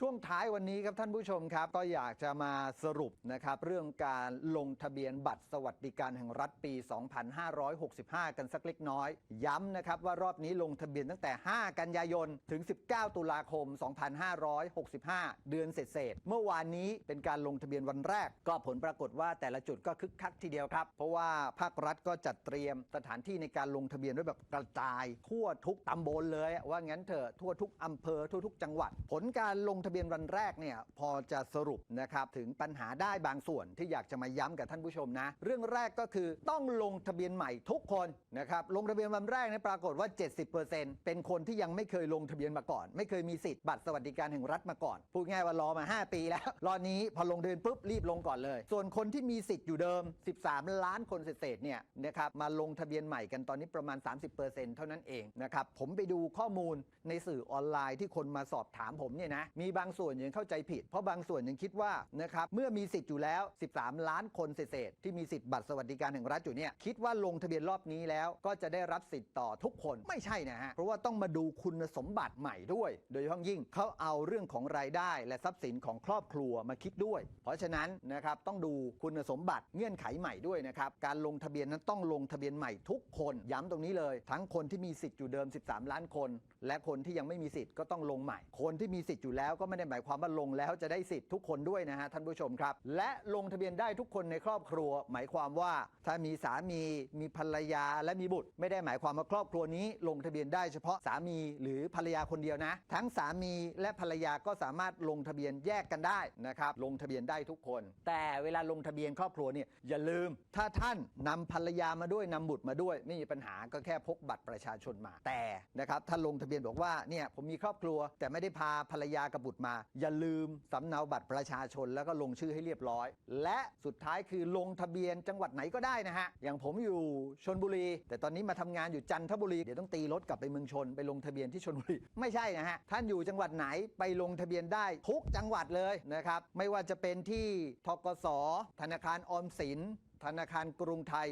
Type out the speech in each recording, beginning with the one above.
ช่วงท้ายวันนี้ครับท่านผู้ชมครับ ก็อยากจะมาสรุปนะครับ เรื่องการลงทะเบียนบัตรสวัสดิการแห่งรัฐปี 2565 กันสักเล็กน้อย ย้ำนะครับว่ารอบนี้ลงทะเบียนตั้งแต่ 5 กันยายน ถึง 19 ตุลาคม 2565 เดือนเศษ เมื่อวานนี้เป็นการลงทะเบียนวันแรก ก็ผลปรากฏว่าแต่ละจุดก็คึกคักทีเดียวครับ เพราะว่าภาครัฐก็จัดเตรียมสถานที่ในการลงทะเบียนไว้แบบกระจาย ทั่วทุกตำบลเลย ว่างั้นเถอะทั่วทุกอำเภอทั่วทุกจังหวัด ผลการลงทะเบียนวันแรกเนี่ยพอจะสรุปนะครับถึงปัญหาได้บางส่วนที่อยากจะมาย้ำกับท่านผู้ชมนะ เรื่องแรกก็คือต้องลงทะเบียนใหม่ทุกคนนะครับลงทะเบียนวันแรกเนี่ยปรากฏว่า 70%เป็นคนที่ยังไม่เคยลงทะเบียนมาก่อน ไม่เคยมีสิทธิ์บัตรสวัสดิการแห่งรัฐมาก่อนพูดง่ายว่ารอมา 5 ปีแล้วรอนี้พอลงทะเบียนปุ๊บรีบลงก่อนเลย ส่วนคนที่มีสิทธิ์อยู่เดิม 13 ล้านคนเศษๆเนี่ยนะครับมาลงทะเบียนใหม่กันตอนนี้ประมาณ 30%เท่านั้นเองนะครับผมไปดูข้อมูลในสื่อออนไลน์ที่คนมาสอบถามผมเนี่ยนะมีบางส่วนยังเข้าใจผิด เพราะบางส่วนยังคิดว่านะครับเมื่อมีสิทธิ์อยู่แล้ว 13 ล้านคนเศษที่มีสิทธิ์บัตรสวัสดิการแห่งรัฐอยู่เนี่ยคิดว่าลงทะเบียนรอบนี้แล้วก็จะได้รับสิทธิ์ต่อทุกคนไม่ใช่นะฮะเพราะว่าต้องมาดูคุณสมบัติใหม่ด้วย โดยเฉพาะยิ่งเขาเอาเรื่องของรายได้และทรัพย์สินของครอบครัวมาคิดด้วย เพราะฉะนั้นนะครับต้องดูคุณสมบัติเงื่อนไขใหม่ด้วยนะครับการลงทะเบียนนั้นต้องลงทะเบียนใหม่ทุกคนย้ำตรงนี้เลย ทั้งคนที่มีสิทธิ์อยู่เดิม 13 ล้านคน และคนที่ยังไม่มีสิทธิ์ก็ต้องลงใหม่ คนที่มีสิทธิ์อยู่แล้วก็ไม่ได้หมายความว่าลงแล้วจะได้สิทธิ์ทุกคนด้วยนะฮะท่านผู้ชมครับ และลงทะเบียนได้ทุกคนในครอบครัว หมายความว่าถ้ามีสามีมีภรรยาและมีบุตร ไม่ได้หมายความว่าครอบครัวนี้ ลงทะเบียนได้เฉพาะสามีหรือภรรยาคนเดียวนะ ทั้งสามีและภรรยาก็สามารถลงทะเบียนแยกกันได้นะครับลงทะเบียนได้ทุกคน แต่เวลาลงทะเบียนครอบครัวเนี่ยอย่าลืม ถ้าท่านนำภรรยามาด้วยนำบุตรมาด้วย ไม่มีปัญหาก็แค่พกบัตรประชาชนมาแต่นะครับถ้าลงทะเบียนบอกว่าเนี่ยผมมีครอบครัว แต่ไม่ได้พาภรรยากับบุตรมา อย่าลืมสำเนาบัตรประชาชนแล้วก็ลงชื่อให้เรียบร้อย และสุดท้ายคือลงทะเบียนจังหวัดไหนก็ได้นะฮะ อย่างผมอยู่ชนบุรี แต่ตอนนี้มาทำงานอยู่จันทบุรี เดี๋ยวต้องตีรถกลับไปเมืองชนไปลงทะเบียนที่ชนบุรี ไม่ใช่นะฮะ ท่านอยู่จังหวัดไหนไปลงทะเบียนได้ทุกจังหวัดเลยนะครับ ไม่ว่าจะเป็นที่ทกสธนาคารออมสินธนาคารกรุงไทย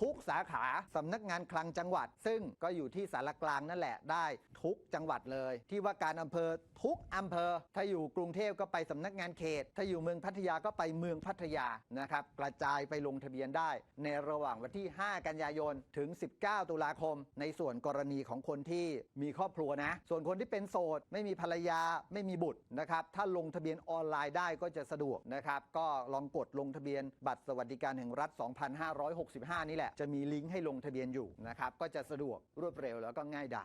ทุกสาขาสำนักงานคลังจังหวัด ซึ่งก็อยู่ที่สารกลางนั่นแหละได้ทุกจังหวัดเลย ที่ว่าการอำเภอทุกอำเภอ ถ้าอยู่กรุงเทพก็ไปสำนักงานเขต ถ้าอยู่เมืองพัทยาก็ไปเมืองพัทยานะครับกระจายไปลงทะเบียนได้ ในระหว่างวันที่ 5 กันยายนถึง 19 ตุลาคม ในส่วนกรณีของคนที่มีครอบครัวนะ ส่วนคนที่เป็นโสดไม่มีภรรยาไม่มีบุตรนะครับถ้าลงทะเบียนออนไลน์ได้ก็จะสะดวกนะครับก็ลองกดลงทะเบียนบัตรสวัสดิการแห่งรัฐ 2565 นี่แหละจะมีลิงก์ให้ลงทะเบียนอยู่นะครับก็จะสะดวกรวดเร็วแล้วก็ง่ายดาย